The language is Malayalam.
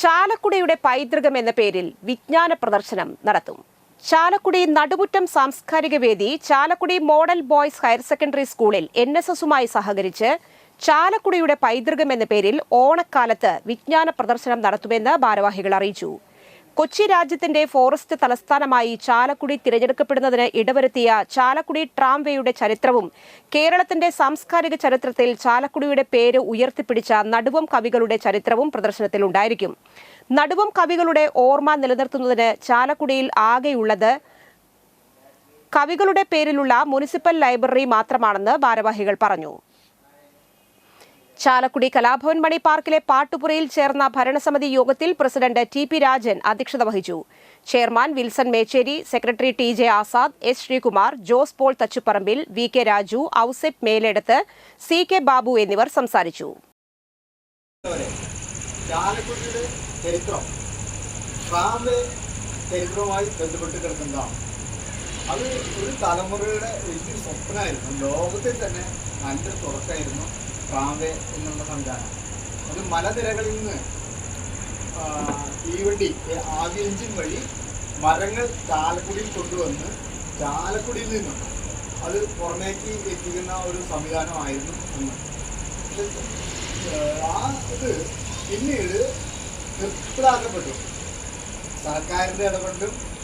ചാലക്കുടിയുടെ പൈതൃകം എന്ന പേരിൽ വിജ്ഞാന പ്രദർശനം നടത്തും. ചാലക്കുടി നടുമുറ്റം സാംസ്കാരിക വേദി Chalakudy model boys higher secondary സ്കൂളിൽ എൻ എസ് എസുമായി സഹകരിച്ച് ചാലക്കുടിയുടെ പൈതൃകം എന്ന പേരിൽ ഓണക്കാലത്ത് വിജ്ഞാന പ്രദർശനം നടത്തുമെന്ന് ഭാരവാഹികൾ അറിയിച്ചു. കൊച്ചി രാജ്യത്തിന്റെ ഫോറസ്റ്റ് തലസ്ഥാനമായി ചാലക്കുടി തിരഞ്ഞെടുക്കപ്പെടുന്നതിന് ഇടവരുത്തിയ ചാലക്കുടി ട്രാംവേയുടെ ചരിത്രവും കേരളത്തിന്റെ സാംസ്കാരിക ചരിത്രത്തിൽ ചാലക്കുടിയുടെ പേര് ഉയർത്തിപ്പിടിച്ച നടുവം കവികളുടെ ചരിത്രവും പ്രദർശനത്തിൽ ഉണ്ടായിരിക്കും. നടുവം കവികളുടെ ഓർമ്മ നിലനിർത്തുന്നതിന് ചാലക്കുടിയിൽ ആകെയുള്ളത് കവികളുടെ പേരിലുള്ള മുനിസിപ്പൽ ലൈബ്രറി മാത്രമാണെന്ന് ഭാരവാഹികൾ പറഞ്ഞു. ചാലക്കുടി കലാഭവൻ മണി പാർക്കിലെ പാട്ടുപുരയിൽ ചേർന്ന ഭരണസമിതി യോഗത്തിൽ പ്രസിഡന്റ് ടി പി രാജൻ അധ്യക്ഷത വഹിച്ചു. Chairman Wilson Mechery secretary T J Azad S Sreekumar Jose Paul Thachuparambil V K Raju Ouseph Meleduth C K Babu എന്നിവർ സംസാരിച്ചു. അത് ഒരു തലമുറയുടെ വലിയൊരു സ്വപ്നമായിരുന്നു. ലോകത്തിൽ തന്നെ നല്ലൊരു തുടക്കമായിരുന്നു. ട്രാവേ എന്നുള്ള സംവിധാനം. അത് മലനിരകളിൽ നിന്ന് തീവണ്ടി ആദ്യ എഞ്ചിൻ വഴി മരങ്ങൾ ചാലക്കുടിയിൽ കൊണ്ടുവന്ന് ചാലക്കുടിയിൽ നിന്നും അത് പുറമേക്ക് എത്തിക്കുന്ന ഒരു സംവിധാനമായിരുന്നു അന്ന്. ആ ഇത് പിന്നീട് നിർത്തലാക്കപ്പെട്ടു സർക്കാരിന്റെ ഇടപെട്ടും